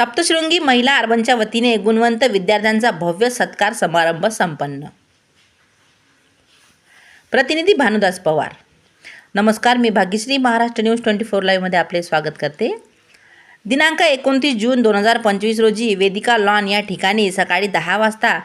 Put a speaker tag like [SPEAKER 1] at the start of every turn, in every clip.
[SPEAKER 1] सप्तशृंगी महिला अर्बनच्या वतीने गुणवंत विद्यार्थ्यांचा भव्य सत्कार समारंभ संपन्न. प्रतिनिधी भानुदास पवार. नमस्कार मी Bhagyashree. Maharashtra news twenty four लाईव्हमध्ये आपले स्वागत करते. दिनांक एकोणतीस जून दोन हजार पंचवीस रोजी वेदिका लॉन या ठिकाणी सकाळी दहा वाजता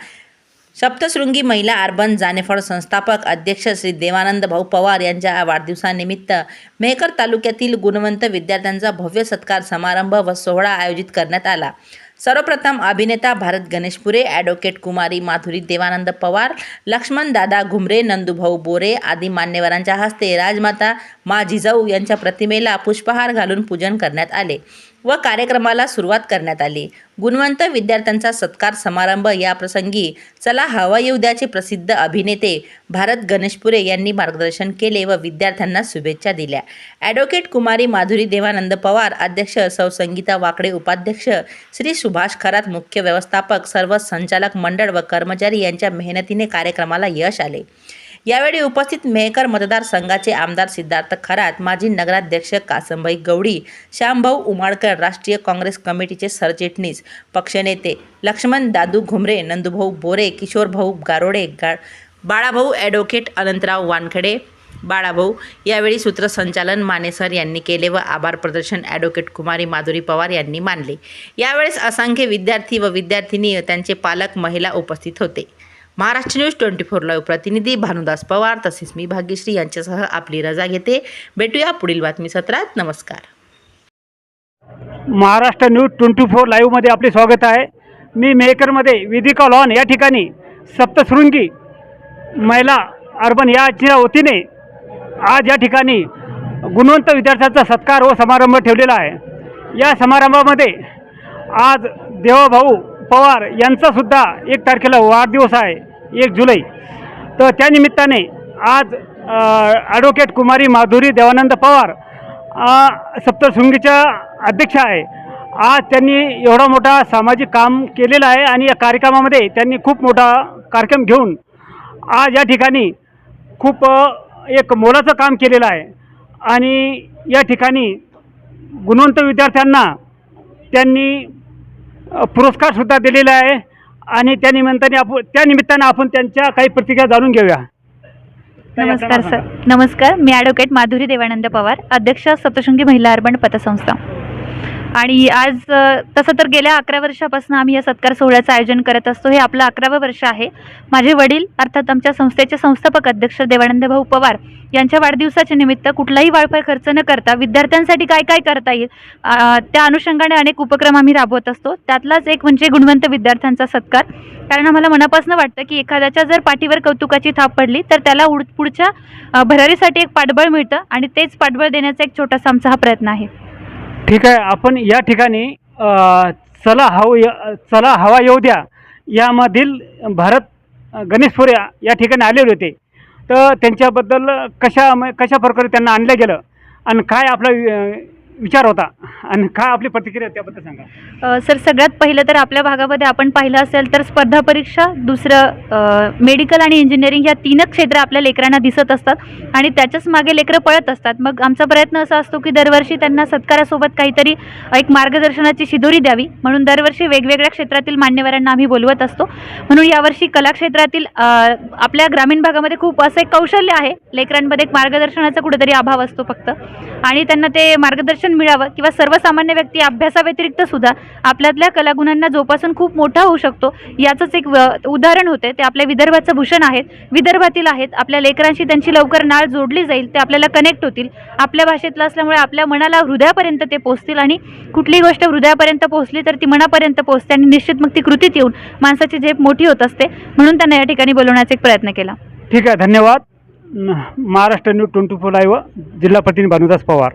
[SPEAKER 1] सप्तशृंगी महिला अर्बन जानेफळ संस्थापक अध्यक्ष श्री देवानंद भाऊ पवार यांच्या वाढदिवसानिमित्त मेहकर तालुक्यातील गुणवंत विद्यार्थ्यांचा भव्य सत्कार समारंभ व सोहळा आयोजित करण्यात आला. सर्वप्रथम अभिनेता भारत गणेशपुरे ॲडव्होकेट कुमारी माधुरी देवानंद पवार लक्ष्मण दादा घुमरे नंदुभाऊ बोरे आदी मान्यवरांच्या हस्ते राजमाता मा जिजाऊ यांच्या प्रतिमेला पुष्पहार घालून पूजन करण्यात आले. व कार्यक्रमाला सुरुवात करण्यात आली. गुणवंत विद्यार्थ्यांचा सत्कार समारंभ या प्रसंगी चला हवा येऊ द्याचे प्रसिद्ध अभिनेते भारत गणेशपुरे यांनी मार्गदर्शन केले व विद्यार्थ्यांना शुभेच्छा दिल्या. ॲडव्होकेट कुमारी माधुरी देवानंद पवार अध्यक्ष सौ संगीता वाकडे उपाध्यक्ष श्री सुभाष खरात मुख्य व्यवस्थापक सर्व संचालक मंडळ व कर्मचारी यांच्या मेहनतीने कार्यक्रमाला यश आले. यावेळी उपस्थित मेहकर मतदारसंघाचे आमदार सिद्धार्थ खरात माजी नगराध्यक्ष कासमभाई गवडी श्यामभाऊ उमाडकर राष्ट्रीय काँग्रेस कमिटीचे सरचिटणीस पक्षनेते लक्ष्मण दादू घुमरे नंदुभाऊ बोरे किशोरभाऊ गारोडे गा बाळाभाऊ ॲडव्होकेट अनंतराव वानखडे बाळाभाऊ यावेळी सूत्रसंचालन मानेसर यांनी केले व आभार प्रदर्शन ॲडव्होकेट कुमारी माधुरी पवार यांनी मानले. यावेळेस असंख्य विद्यार्थी व विद्यार्थिनी त्यांचे पालक महिला उपस्थित होते. Maharashtra news twenty four live प्रतिनिधी भानुदास पवार तसेच मी भाग्यश्री यांच्यासह आपली रजा घेते. भेटूया पुढील बातमी सत्रात. नमस्कार.
[SPEAKER 2] महाराष्ट्र न्यूज ट्वेंटी फोर लाईव्हमध्ये आपले स्वागत आहे. मी मेहकरमध्ये वेदिका लॉन या ठिकाणी सप्तशृंगी महिला अर्बन याच्या वतीने आज या ठिकाणी गुणवंत विद्यार्थ्यांचा सत्कार व समारंभ ठेवलेला आहे. या समारंभामध्ये आज देवाभाऊ पवार यांचासुद्धा एक तारखेला वाढदिवस आहे एक जुलै. तर त्यानिमित्ताने आज ॲडव्होकेट कुमारी माधुरी देवानंद पवार सप्तशृंगीच्या अध्यक्ष आहे. आज त्यांनी एवढा मोठा सामाजिक काम केलेलं आहे आणि या कार्यक्रमामध्ये त्यांनी खूप मोठा कार्यक्रम घेऊन आज या ठिकाणी खूप एक मोलाचं काम केलेलं आहे. आणि या ठिकाणी गुणवंत विद्यार्थ्यांना त्यांनी अ, पुरस्कारसुद्धा दिलेला आहे. आणि त्या निमित्ताने आपण त्या निमित्तानं आपण त्यांच्या काही प्रतिक्रिया जाणून घेऊया.
[SPEAKER 3] नमस्कार सर. नमस्कार. मी ॲडव्होकेट माधुरी देवानंद पवार अध्यक्ष सप्तशृंगी महिला अर्बन पतसंस्था. आणि आज तसं तर गेल्या अकरा वर्षापासून आम्ही या सत्कार सोहळ्याचं आयोजन करत असतो. हे आपलं अकरावं वर्ष आहे. माझे वडील अर्थात आमच्या संस्थेचे संस्थापक अध्यक्ष देवानंद भाऊ पवार यांच्या वाढदिवसाच्या निमित्त कुठलाही वाळफळ खर्च न करता विद्यार्थ्यांसाठी काय काय करता येईल त्या अनुषंगाने अनेक उपक्रम आम्ही राबवत असतो. त्यातलाच एक म्हणजे गुणवंत विद्यार्थ्यांचा सत्कार. कारण आम्हाला मनापासून वाटतं की एखाद्याच्या जर पाठीवर कौतुकाची थाप पडली तर त्याला उड पुढच्या भरारीसाठी एक पाठबळ मिळतं आणि तेच पाठबळ देण्याचा एक छोटासा आमचा हा प्रयत्न आहे.
[SPEAKER 2] ठीक आहे आपण या ठिकाणी चला हव चला हवा येऊ द्या. यामधील भारत गणेशपुरे या ठिकाणी आलेले होते. तर त्यांच्याबद्दल कशा म- कशा प्रकारे त्यांना आणलं गेलं? आणि काय आपला विचार होता. आणि काय आपली प्रतिक्रिया त्याबद्दल सांगा.
[SPEAKER 3] अ, सर सगळ्यात पहिलं तर आपल्या भागामध्ये आपण पाहिलं असेल तर स्पर्धा परीक्षा दुसरं मेडिकल आणि इंजिनिअरिंग ह्या तीनच क्षेत्र आपल्या लेकरांना दिसत असतात आणि त्याच्याच मागे लेकरं पळत असतात. मग आमचा प्रयत्न असा असतो की दरवर्षी त्यांना सत्कारासोबत काहीतरी एक मार्गदर्शनाची शिदोरी द्यावी. म्हणून दरवर्षी वेगवेगळ्या क्षेत्रातील मान्यवरांना आम्ही बोलवत असतो. म्हणून यावर्षी कला क्षेत्रातील अ, आपल्या ग्रामीण भागामध्ये खूप असं एक कौशल्य आहे. लेकरांमध्ये एक मार्गदर्शनाचा कुठेतरी अभाव असतो फक्त. आणि त्यांना ते मार्गदर्शन मिळावं किंवा सर्वसामान्य व्यक्ती अभ्यासाव्यतिरिक्त सुद्धा आपल्यातल्या कलागुणांना जोपासून खूप मोठा होऊ शकतो. याचंच एक उदाहरण होते ते आपल्या विदर्भाचं भूषण आहेत. विदर्भातील आहेत. आपल्या लेकरांशी त्यांची लवकर नाळ जोडली जाईल. ते आपल्याला कनेक्ट होतील. आपल्या भाषेतलं असल्यामुळे आपल्या मनाला हृदयापर्यंत ते पोचतील आणि कुठलीही गोष्ट हृदयापर्यंत पोहोचली तर ती मनापर्यंत पोहोचते आणि निश्चित मग ती कृतीत येऊन माणसाची झेप मोठी होत असते. म्हणून त्यांना या ठिकाणी बोलवण्याचा एक प्रयत्न केला.
[SPEAKER 2] ठीक आहे. धन्यवाद. Maharashtra news twenty four live जिल्हा प्रतिनिधी भानुदास पवार.